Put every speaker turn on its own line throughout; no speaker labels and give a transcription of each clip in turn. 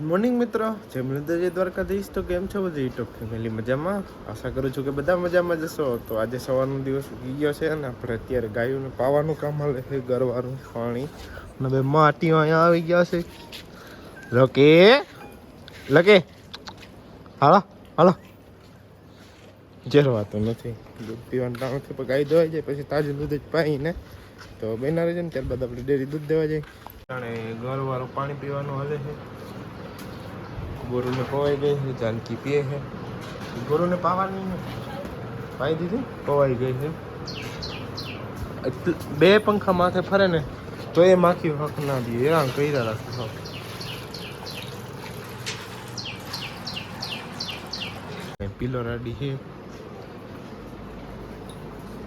Morning મિત્રો. જય મૃદય દ્વારકાધીશ. તો કેમ છો બધી યુટ્યુબ ફેમિલી મજામાં? આશા કરું છું કે બધા મજામાં જશો તો આજે સવારનો દિવસ ઉગી ગયો છે અને આપણે અત્યારે ગાયોને પાવાનું કામ હાલે છે, ગરવાનું પાણી અને બે માટીઓ અહીંયા આવી ગયા છે. લકે લકે. હાલો હાલો. જેરવાતો નથી. દૂધ પીવાનું ટાણું નથી પણ ગાય ધોવાઈ જાય, પછી તાજું દૂધ જ પાઈને. તો બેના છે ને, ત્યારબાદ આપણે ડેરી દૂધ દેવા જાય જાણે ઘરવાળું પાણી પીવાનું હાલે છે. ગોરુને પવાઈ ગઈ છે જાનકી પીએ છે ગોરુને પાવાની પાઈ દીધી પવાઈ ગઈ છે બે પંખા માથે ફરે ને તો એ માખી હક ના દે હેરાન કર્યા રાખે હક પીલો રાડી છે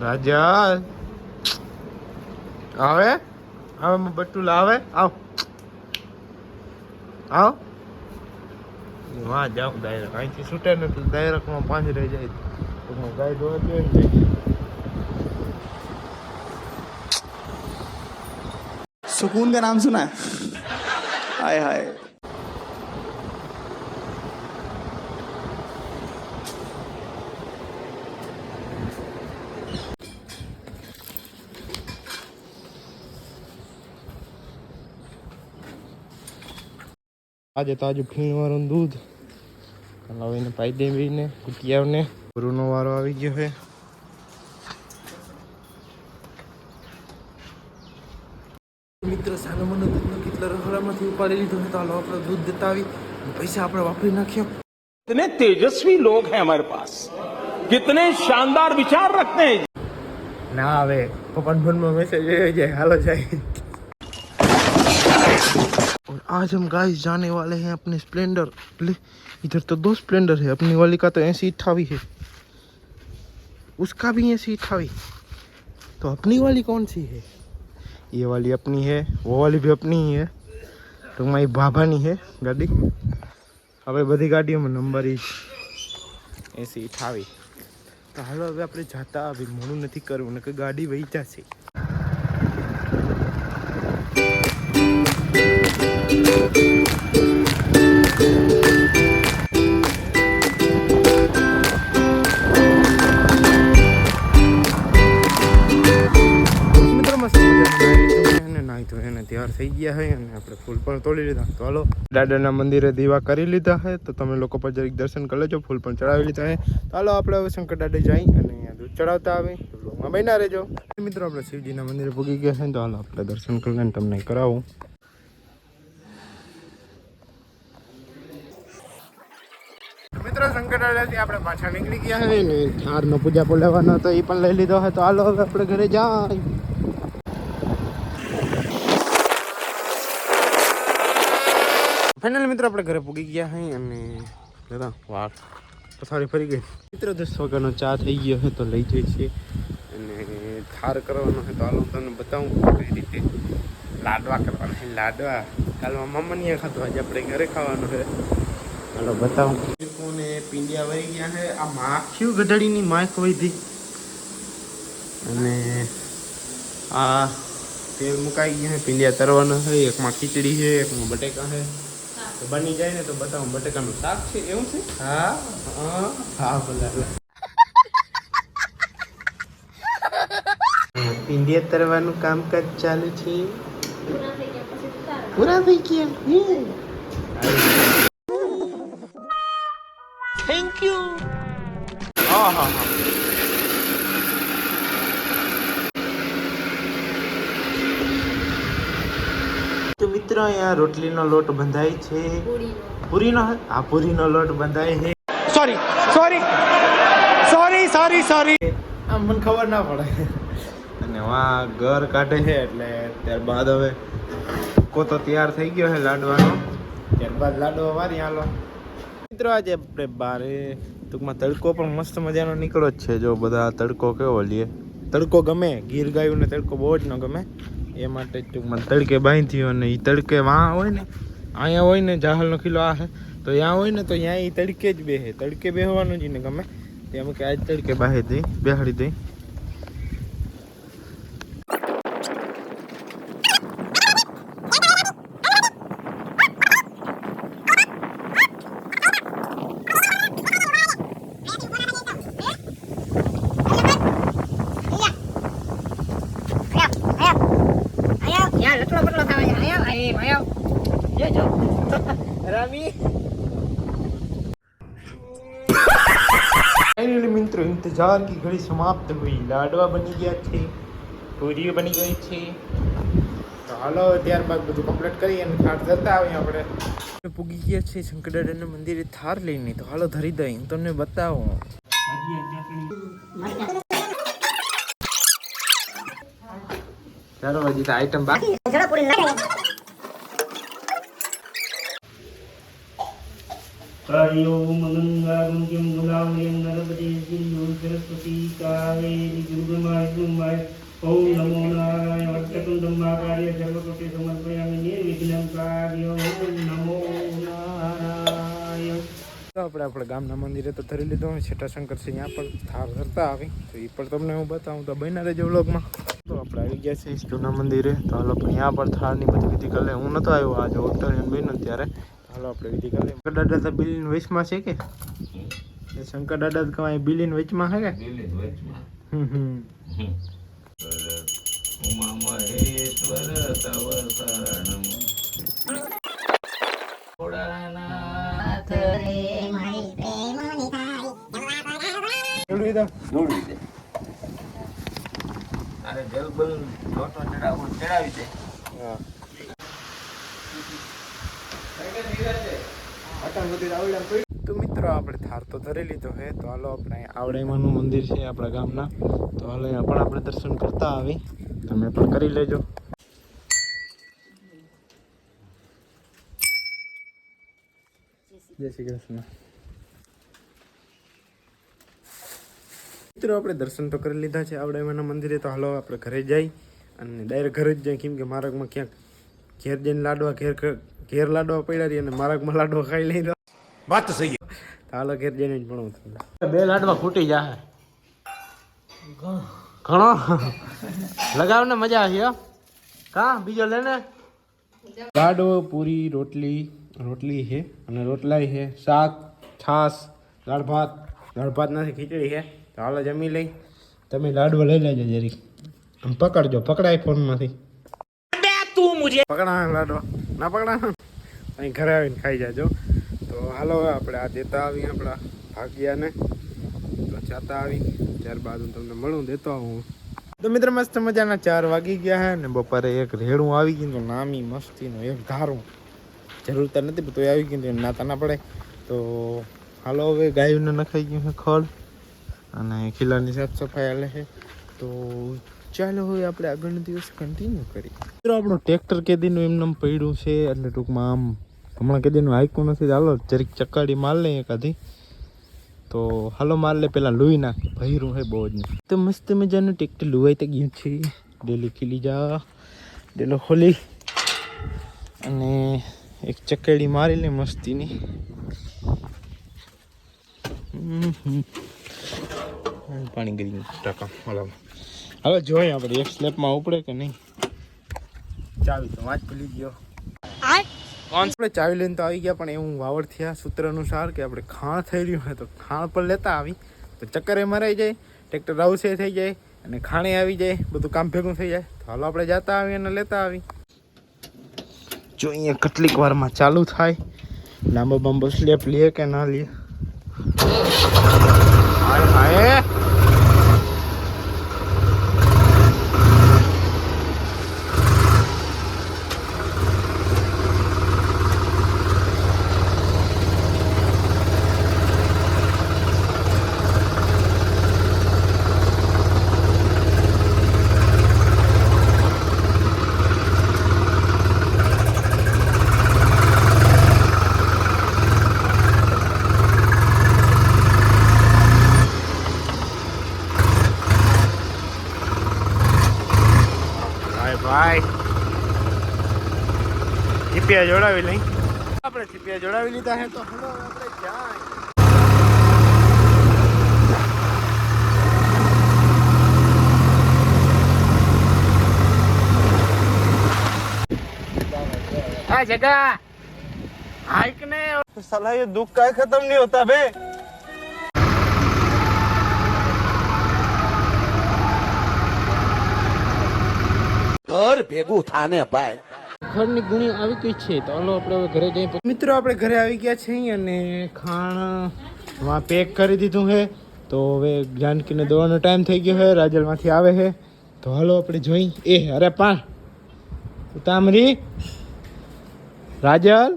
રાજા આવે આવે બટુલ આવે આવ આવ વાં જાવ ડાયરેક્ટ અહીંથી છૂટે ને તો ડાયરેક્ટમાં પાંચ રહી જાય તો હું ગાય ધોવા દે ને જાય.
सुकून का नाम सुना है हाय हाय
આજે તાજું ફીણવાળું દૂધ હલાવીને પાઈ દેવીને કુટિયાઓને ગુરુનો વારો આવી ગયો છે મિત્ર સાનો મને દૂધનો કેટલા રસોડામાંથી ઉપાડી લીધો છે તો હાલો આપણે દૂધ દેતા આવી અને પૈસા આપણે વાપરી નાખ્યો
कितने तेजस्वी लोग हैं हमारे पास कितने शानदार विचार रखते हैं
ના આવે પપ્પાના ફોનમાં મેસેજ આવી જાય હાલો જાય और आज हम गाइस जाने वाले हैं अपने स्प्लेंडर ले इधर तो दो स्प्लेंडर है अपनी वाली का तो ऐसी अट्ठावी है उसका भी ऐसी अट्ठावी तो अपनी वाली कौन सी है ये वाली अपनी है वो वाली भी अपनी ही है तो મારી ભાભાની છે ગાડી હવે બધી ગાડીઓમાં નંબર એસી અઠાવી તો હાલો હવે આપણે જાતા આવી મોડું નથી કરવું ને કે ગાડી વહી જશે તૈયાર થઈ ગયા છે અને આપણે ફૂલ પણ તોડી લીધા. તો હાલો. દાદાના મંદિરે દીવા કરી લીધા છે તો તમે લોકો પર જરીક દર્શન કરી લેજો ફૂલ પણ ચડાવી લીધા છે તો હાલો આપણે હવે શંકર દાદા જઈ અને અહીંયા દૂધ ચડાવતા આવી. તો બ્લોગમાં બન્યા રહેજો. મિત્રો આપણે શિવજીના મંદિરે પૂગી ગયા છે તો હાલો આપણે દર્શન કરીને તમને કરાવું. મિત્રો શંકર આપણે પાછા નીકળી ગયા છે ને હારનો પૂજા લેવાનો હતો એ પણ લઈ લીધો હોય તો હાલો હવે આપણે ઘરે જાય. ફાઇનલ મિત્રો આપણે ઘરે પૂગી ગયા હઈ અને દાદા વાહ પથારી ફરી ગઈ. મિત્રો, દસ વાગ્યાનો ચા થઈ ગયો છે તો લઈ જઈએ છીએ. અને થાર કરવાનો છે તો હાલો હું તમને બતાવું કઈ રીતે લાડવા કરવાના છે લાડવા. કાલમાં મમ્મની ખાધું. આજે આપણે ઘરે ખાવાનું છે હાલો, બતાવું. કોને પિંડિયા વહી ગયા છે આ માખ્યું ગઢડીની માખ વહી અને આ તેલ મુકાઈ ગયા છે પિંડિયા તરવાના છે એકમાં ખીચડી છે એકમાં બટેકા છે તો બની જાય ને તો બતાવું બટેકાનું શાક છે એવું છે? હા હા. હા બોલા પિંડિયા તરવાનું કામકાજ ચાલુ છે. પૂરા થઈ ગયા થેન્ક યુ હા હા હા. તો મિત્રો અહીંયા રોટલીનો લોટ બંધાય છે. પૂરીનો આ પૂરીનો લોટ બંધાય છે.
Sorry sorry sorry sorry sorry
આમ મને ખબર ના પડે. અને વા ઘર કાઢે છે એટલે ત્યારબાદ હવે કોતો તૈયાર થઈ ગયો છે લાડવાનો. ત્યારબાદ લાડવા વારી હાલો મિત્રો આજે આપણે બારે ટૂંકમાં તડકો પણ મસ્ત મજાનો નીકળો જ છે. જો બધા તડકો કેવો લે તડકો ગમે ગીર ગાયું ને તડકો બહુ જ ન ગમે. એ માટે ટૂંકમાં તડકે બાંધી અને એ તડકે વાં હોય ને, અહીંયા હોય ને જાહલનો કિલ્લો આ તો ત્યાં હોય ને તો ત્યાં એ તડકે જ બેહે. તડકે બેહવાનું જ ને ગમે. તેમ કે આજ તડકે બાહે દઈ, બેહાડી દઈ. इंतजार की घड़ी समाप्त हुई लाडवा बनी ગયા છે પૂરી બની ગઈ છે તો હાલો ત્યારબાદ બધું કમ્પ્લીટ કરી અને થાર જતા આવીએ આપણે પૂગી ગયા છે શંકરદાદાના મંદિરે થાર લઈને તો હાલો ધરી દઈ હું તમને બતાવો ચાલો હજી તો આઈટમ બાકી
हरिओम गंगागुंजम गुलामयं नरपति सिंधु सरस्वती कावेरी दुर्गमाय ओम नमो नारायण वट्टकुंडम महाकार्य सर्वकोटि समर्पयामि निर्विघ्नं कार्य ओम नमो नारायण
તો આપણે આપણે ગામના મંદિરે તો ધરી લીધો હોય છેટા શંકર છે ત્યાં પણ થાર ધરતા આવી તો એ પણ તમને હું બતાવું તો બન્યા રહેજો વ્લોગમાં તો આપણે આવી ગયા છીએ જૂના મંદિરે તો હાલો પણ ત્યાં પણ થારની બધી વિધિ કરી લે હું નતો આવ્યો આજે ઓક્ટોરિયન બન્યો ત્યારે હાલો આપણે વિધિ કરી શંકર દાદા તો બિલીન વેચમાં છે કે? એ શંકર દાદા તો કમાય બિલીન વેચમાં છે કે? હમ હમ.
ઉમા મહેશ્વર તવ શરણમ.
તો
જોડી દે અરે જલબલ લોટો ચડાવો ચડાવી દે.
તો મિત્રો, આપણે થાર તો ધરી લીધો છે તો હાલો આપણે આવડેમાનું મંદિર છે આપણા ગામના. તો હાલો અહીંયા પણ આપણે દર્શન કરતા આવી. તમે પણ કરી લેજો. જય શ્રી કૃષ્ણ. મિત્રો, આપણે દર્શન તો કરી લીધા છે આવડેમાના મંદિરે, તો હાલો આપણે ઘરે જઈ અને ડાયરેક્ટ ઘરે જ જાય કેમ કે માર્ગમાં ક્યાંક ઘેર જઈને લાડવા, ઘેર ઘેર લાડવા પડ્યા રહી અને માર્ગમાં લાડવા ખાઈ લઈ
વાત સહી.
તાલો ઘેર જઈને પણ હું બે લાડવા ફૂટી જાય ઘણો. લગાવ ને મજા આવી કા? બીજો લેને લાડો પૂરી રોટલી રોટલી છે અને રોટલાઈ છે શાક છાસ દાળ ભાત. દાળ ભાત નથી ખીચડી છે તો હાલો જમી લઈ. તમે લાડવો લઈ લેજો જરી આમ પકડજો પકડાય ફોનમાંથી. તું મુજે. પકડા લાડવા. ના પકડા અહીં ઘરે આવીને ખાઈ જાજો. તો હાલો હવે આપણે આ દેતા આવી આપણા ભાગ્યાને. તો જાતા આવી. ત્યારબાદ હું તમને મળું, દેતો આવું. તો મિત્ર મસ્ત મજાના ચાર વાગી ગયા હે ને બપોરે એક રેડું આવી ગયું તો નામી મસ્તીનું એક ધારું. જરૂરતા નથી, પણ તોય આવી ગયું તો નાતા ના પડે. તો હાલો હવે ગાયોને નખાઈ ગયું છે ખડ અને ખીલાની સાફ સફાઈ હાલે છે. તો ચાલો હવે આપણે આગળનો દિવસ કન્ટિન્યુ કરીએ. મિત્રો, આપણું ટ્રેક્ટર કેદીનું એમને પડ્યું છે એટલે ટૂંકમાં આમ હમણાં કેદીનું હાઈકું નથી ચાલો જરીક ચકાડી માર લઈએ કાધી તો હાલો માર લે, પેલા લુઈ નાખ. ભૈરું હે બહુ જ તો મસ્ત મજાનું ટ્રેક્ટર લુવાઈ તો ગયું છે. ડેલી ખીલી જા, ડેલો ખોલી. અને એક ચકેડી મારી લે મસ્તીની. પાણી ગરી ટકા બરાબર હવે જોઈએ આપણે એક સ્લેપમાં ઉપડે કે નહીં. ચાવી તો વાંચ ભૂલી ગયો આપણે ચાવી લઈને તો આવી ગયા, પણ એવું વાવડ થયા સૂત્ર અનુસાર કે આપણે ખાણ થઈ રહ્યું હોય તો ખાણ પર લેતા આવી. તો ચક્કરે મરાઈ જાય, ટ્રેક્ટર રાવસે થઈ જાય અને ખાણે આવી જાય, બધું કામ ભેગું થઈ જાય. તો હાલો આપણે જતા આવી અને લેતા આવી. જો અહીંયા કેટલીક વારમાં ચાલુ થાય. લાંબો બાંબો સ્લેપ લે કે ના લે. હાય હાય. ભાઈ ભાઈ ચીપિયા જોડાવી લઈ આપણે ચીપિયા જોડાવી લીધા હે તો હલો હવે આપણે જાય हाँ जगह हाइक ने साला ये दुख का खत्म नहीं होता बे
ઘર ભેગું થાને ભાઈ.
ઘરની ગુણી આવી ગઈ છે તો હાલો આપણે હવે ઘરે જઈએ મિત્રો આપણે ઘરે આવી ગયા છે અને ખાણમાં પેક કરી દીધું છે. તો હવે જાનકીને દોડવાનો ટાઈમ થઈ ગયો છે રાજલમાંથી આવે છે. તો હાલો આપણે જોઈ. એ અરે પા તામરી રાજલ.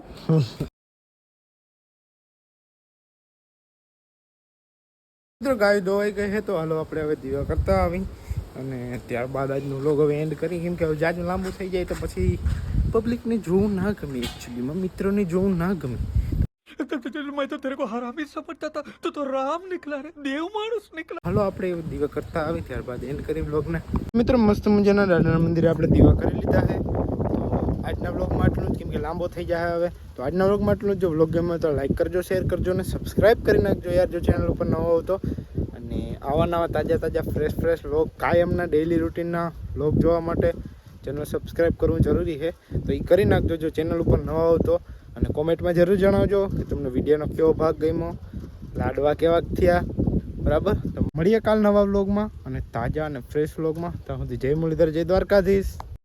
મિત્રો ગાય દોવાઈ ગઈ છે તો હાલો આપણે હવે દીવા કરતા આવી. અને ત્યારબાદ આજનો લોગ હવે એન્ડ કરી કેમ કે હવે જાજુ લાંબુ થઈ જાય તો પછી પબ્લિકને જોવું ના ગમે એકચ્યુઅલીમાં મિત્રોને જોવું ના ગમે.
તો તેરે કો હરામી સમજતા હતા તો. રામ નીકળા રે. દેવ માણસ નીકળા.
હાલો આપણે દીવા કરતા આવી ત્યારબાદ એન્ડ કરી વ્લોગને મિત્રો મસ્ત મજાના દાદાના મંદિરે આપણે દીવા કરી લીધા છે. આજના વ્લોગમાં આટલું જ. કેમ લાંબો થઈ જાય હવે. તો આજના વ્લોગમાં આટલું જ. જો વ્લોગ ગમે તો લાઈક કરજો શેર કરજો ને સબસ્ક્રાઈબ કરી નાખજો યાર જો ચેનલ ઉપર નવો હોય તો. અને આવા નવા તાજા તાજા ફ્રેશ ફ્રેશ લોગ કાયમના ડેઈલી રૂટીનના લોગ જોવા માટે ચેનલ સબસ્ક્રાઈબ કરવું જરૂરી છે. તો એ કરી નાખજો જો ચેનલ ઉપર નવા હો તો. અને કોમેન્ટમાં જરૂર જણાવજો કે તમને વિડીયોનો કેવો ભાગ ગમ્યો? લાડવા કેવા થયા? બરાબર? તો મળીએ કાલ નવા વ્લોગમાં અને તાજા અને ફ્રેશ વ્લોગમાં ત્યાં સુધી જય મુરલીધર, જય દ્વારકાધીશ.